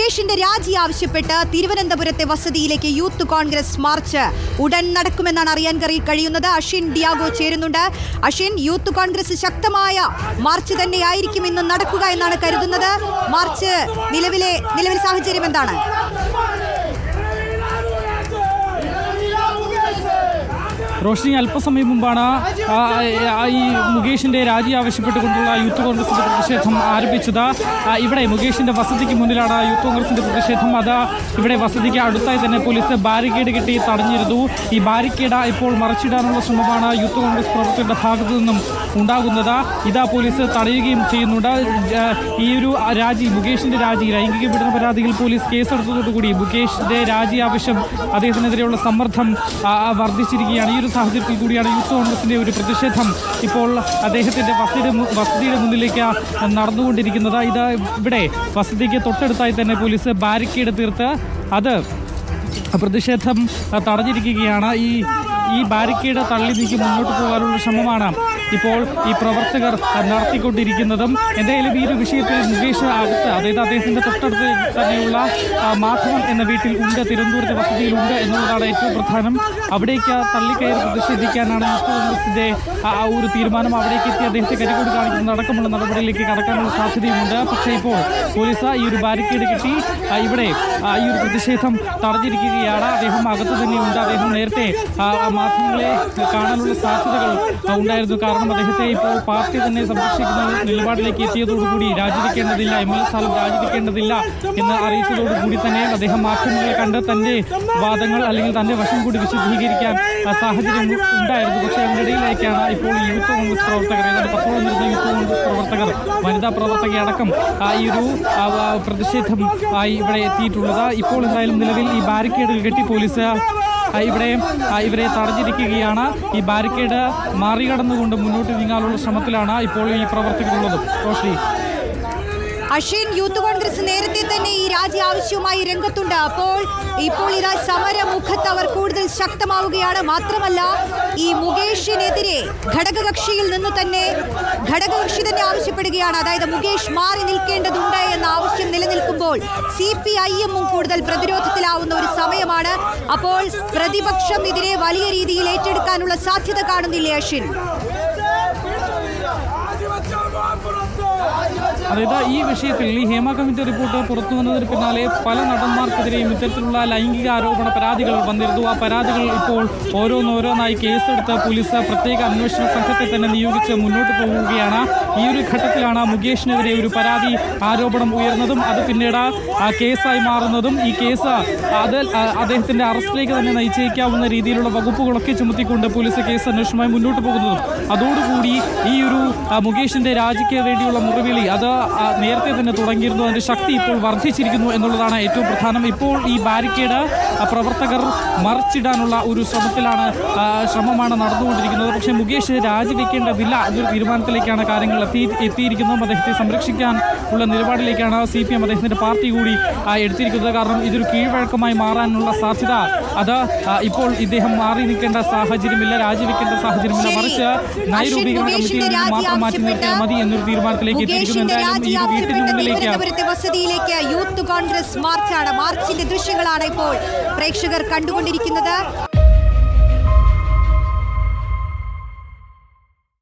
മുകേഷിന്റെ രാജി ആവശ്യപ്പെട്ട് തിരുവനന്തപുരത്തെ വസതിയിലേക്ക് യൂത്ത് കോൺഗ്രസ് മാർച്ച് ഉടൻ നടക്കുമെന്നാണ് അറിയാൻ കഴിയുന്നത്. അഷിൻ ഡിയാഗോ ചേരുന്നുണ്ട്. അഷിൻ യൂത്ത് കോൺഗ്രസ് ശക്തമായ മാർച്ച് തന്നെയായിരിക്കും ഇന്ന് നടക്കുക എന്നാണ് കരുതുന്നത്. മാർച്ച് നിലവിലെ നിലവിലെ സാഹചര്യം എന്താണ്? റോഷിനി അല്പസമയം മുമ്പാണ് ഈ മുകേഷിന്റെ രാജി ആവശ്യപ്പെട്ടുകൊണ്ടുള്ള യൂത്ത് കോൺഗ്രസിന്റെ പ്രതിഷേധം ആരംഭിച്ചത്. ഇവിടെ മുകേഷിന്റെ വസതിക്ക് മുന്നിലാണ് യൂത്ത് കോൺഗ്രസിന്റെ പ്രതിഷേധം. അത് ഇവിടെ വസതിക്ക് അടുത്തായി തന്നെ പോലീസ് ബാരിക്കേഡ് കെട്ടി തടഞ്ഞിരുന്നു. ഈ ബാരിക്കേഡ് ഇപ്പോൾ മറച്ചിടാനുള്ള ശ്രമമാണ് യൂത്ത് കോൺഗ്രസ് പ്രവർത്തകരുടെ ഭാഗത്തു നിന്നും ഉണ്ടാകുന്നത്. ഇതാ പോലീസ് തടയുകയും ചെയ്യുന്നുണ്ട്. ഈ ഒരു രാജി മുകേഷിന്റെ രാജി ലൈംഗിക പീഡന പരാതിയിൽ പോലീസ് കേസെടുത്തതോടുകൂടി മുകേഷിന്റെ രാജി ആവശ്യം അദ്ദേഹത്തിനെതിരെയുള്ള സമ്മർദ്ദം വർദ്ധിച്ചിരിക്കുകയാണ്. ഈ ഒരു സാഹചര്യത്തിൽ കൂടിയാണ് യൂത്ത് കോൺഗ്രസിന്റെ ഒരു പ്രതിഷേധം ഇപ്പോൾ അദ്ദേഹത്തിന്റെ വസതിയുടെ വസതിയുടെ മുന്നിലേക്ക് നടന്നുകൊണ്ടിരിക്കുന്നത്. ഇത് ഇവിടെ വസതിക്ക് തൊട്ടടുത്തായി തന്നെ പോലീസ് ബാരിക്കേഡ് തീർത്ത് അത് പ്രതിഷേധം തടഞ്ഞിരിക്കുകയാണ്. ഈ ഈ ബാരിക്കേഡ് തള്ളി നീക്കി മുന്നോട്ട് പോകാനുള്ള ശ്രമമാണ് ഇപ്പോൾ ഈ പ്രവർത്തകർ നടത്തിക്കൊണ്ടിരിക്കുന്നതും എന്തായാലും ഈ ഒരു വിഷയത്തിൽ മുകേഷ് അടുത്ത് അതായത് അദ്ദേഹത്തിന്റെ തൊട്ടടുത്ത് തന്നെയുള്ള മാധവൻ എന്ന വീട്ടിൽ ഉണ്ട് തിരുവനന്തപുരത്തെ വസതിയിലുണ്ട് എന്നുള്ളതാണ് ഏറ്റവും പ്രധാനം. അവിടേക്ക് തള്ളിക്കയറി പ്രതിഷേധിക്കാനാണ് കോൺഗ്രസിന്റെ ആ ഒരു തീരുമാനം. അവിടേക്ക് എത്തി അദ്ദേഹത്തെ കരികൂടി കാണിക്കുന്ന അടക്കമുള്ള നടപടിയിലേക്ക് കടക്കാനുള്ള സാധ്യതയുമുണ്ട്. പക്ഷേ ഇപ്പോൾ പോലീസ് ഈ ഒരു ബാരിക്കേഡ് കിട്ടി ഇവിടെ ഈ ഒരു പ്രതിഷേധം തടഞ്ഞിരിക്കുകയാണ്. അദ്ദേഹം അകത്ത് തന്നെയുണ്ട്. അദ്ദേഹം നേരത്തെ മാധ്യമങ്ങളെ കാണാനുള്ള സാധ്യതകൾ ഉണ്ടായിരുന്നു. കാരണം അദ്ദേഹത്തെ ഇപ്പോൾ പാർട്ടി തന്നെ സംരക്ഷിക്കുന്ന നിലപാടിലേക്ക് എത്തിയതോടുകൂടി രാജിവെക്കേണ്ടതില്ല എം എൽ എ സ്ഥാനം രാജിവെക്കേണ്ടതില്ല എന്ന് അറിയിച്ചതോടുകൂടി തന്നെ അദ്ദേഹം മാധ്യമങ്ങളെ കണ്ട് തന്റെ വാദങ്ങൾ അല്ലെങ്കിൽ തന്റെ വശം കൂടി വിശദീകരിക്കാൻ സാഹചര്യം ഉണ്ടായിരുന്നു. പക്ഷേ അതിനിടയിലേക്കാണ് ഇപ്പോൾ യൂത്ത് കോൺഗ്രസ് പ്രവർത്തകർ ഏതാണ്ട് പത്തോളം വരുന്ന യൂത്ത് കോൺഗ്രസ് പ്രവർത്തകർ വനിതാ പ്രവർത്തകയടക്കം ഈ ഒരു പ്രതിഷേധം ഇവിടെ എത്തിയിട്ടുള്ളത്. ഇപ്പോൾ എന്തായാലും നിലവിൽ ഈ ബാരിക്കേഡുകൾ കെട്ടി പോലീസ് ഇവിടെ ആ, ഇവരെ തടഞ്ഞിരിക്കുകയാണ്. ഈ ബാരിക്കേഡ് മറികടന്നുകൊണ്ട് മുന്നോട്ട് നീങ്ങാനുള്ള ശ്രമത്തിലാണ് ഇപ്പോൾ ഈ പ്രവർത്തകരുള്ളത്. റോഷ്നി അഷീൻ യൂത്ത് കോൺഗ്രസ് നേരത്തെ തന്നെ ഈ രാജി ആവശ്യവുമായി രംഗത്തുണ്ട്. അപ്പോൾ ഇപ്പോൾ ഇതാ സമരമുഖത്ത് അവർ ശക്തമാവുകയാണ്. മാത്രമല്ല ഈ മുകേഷിനെതിരെ ഘടകകക്ഷിയിൽ നിന്ന് തന്നെ ഘടകകക്ഷി തന്നെ ആവശ്യപ്പെടുകയാണ്. അതായത് മുകേഷ് മാറി നിൽക്കേണ്ടതുണ്ട് എന്ന ആവശ്യം നിലനിൽക്കുമ്പോൾ സി പി ഐ എമ്മും കൂടുതൽ പ്രതിരോധത്തിലാവുന്ന ഒരു സമയമാണ്. അപ്പോൾ പ്രതിപക്ഷം ഇതിനെ വലിയ രീതിയിൽ ഏറ്റെടുക്കാനുള്ള സാധ്യത കാണുന്നില്ലേ അഷിൻ അതായത് ഈ വിഷയത്തിൽ ഈ ഹേമ കമ്മിറ്റി റിപ്പോർട്ട് പുറത്തു വന്നതിന് പിന്നാലെ പല നടന്മാർക്കെതിരെയും ഇത്തരത്തിലുള്ള ലൈംഗിക ആരോപണ പരാതികൾ വന്നിരുന്നു. ആ പരാതികൾ ഇപ്പോൾ ഓരോന്നോരോന്നായി കേസെടുത്ത് പോലീസ് പ്രത്യേക അന്വേഷണ സംഘത്തെ തന്നെ നിയോഗിച്ച് മുന്നോട്ട് പോവുകയാണ്. ഈ ഒരു ഘട്ടത്തിലാണ് മുകേഷിനെതിരെ ഒരു പരാതി ആരോപണം ഉയർന്നതും അത് പിന്നീട് ആ കേസായി മാറുന്നതും. ഈ കേസ് അത് അദ്ദേഹത്തിന്റെ അറസ്റ്റിലേക്ക് തന്നെ നയിച്ചേക്കാവുന്ന രീതിയിലുള്ള വകുപ്പുകളൊക്കെ ചുമത്തിക്കൊണ്ട് പോലീസ് കേസ് അന്വേഷണമായി മുന്നോട്ട് പോകുന്നതും. അതോടുകൂടി ഈ ഒരു മുകേഷിന്റെ രാജിക്ക് വേണ്ടിയുള്ള മുറിവിളി അത് നേരത്തെ തന്നെ തുടങ്ങിയിരുന്നു. അതിന്റെ ശക്തി ഇപ്പോൾ വർദ്ധിച്ചിരിക്കുന്നു എന്നുള്ളതാണ് ഏറ്റവും പ്രധാനം. ഇപ്പോൾ ഈ ബാരിക്കേഡ് പ്രവർത്തകർ മറിച്ചിടാനുള്ള ഒരു ശ്രമത്തിലാണ് ശ്രമമാണ് നടന്നുകൊണ്ടിരിക്കുന്നത്. പക്ഷേ മുകേഷ് രാജിവെക്കേണ്ടതില്ല എന്നൊരു തീരുമാനത്തിലേക്കാണ് കാര്യങ്ങൾ എത്തി എത്തിയിരിക്കുന്നതും അദ്ദേഹത്തെ സംരക്ഷിക്കാൻ ഉള്ള നിലപാടിലേക്കാണ് സി പി എം അദ്ദേഹത്തിന്റെ പാർട്ടി കൂടി എടുത്തിരിക്കുന്നത്. കാരണം ഇതൊരു കീഴ്വഴക്കമായി മാറാനുള്ള സാധ്യത അത് ഇപ്പോൾ ഇദ്ദേഹം മാറി നിൽക്കേണ്ട സാഹചര്യമില്ല രാജിവെക്കേണ്ട സാഹചര്യമില്ല. മറിച്ച് നയരൂപീകരണ കമ്മിറ്റിയിൽ മാത്രം മാറ്റി നിർത്തിയാൽ മതി എന്നൊരു തീരുമാനത്തിലേക്ക് എത്തിയിരിക്കുന്നു. എന്തായാലും രാജി ആവശ്യപ്പെട്ട് തിരുവനന്തപുരത്തെ വസതിയിലേക്ക് യൂത്ത് കോൺഗ്രസ് മാർച്ചാണ്. മാർച്ചിന്റെ ദൃശ്യങ്ങളാണ് ഇപ്പോൾ പ്രേക്ഷകർ കണ്ടുകൊണ്ടിരിക്കുന്നത്.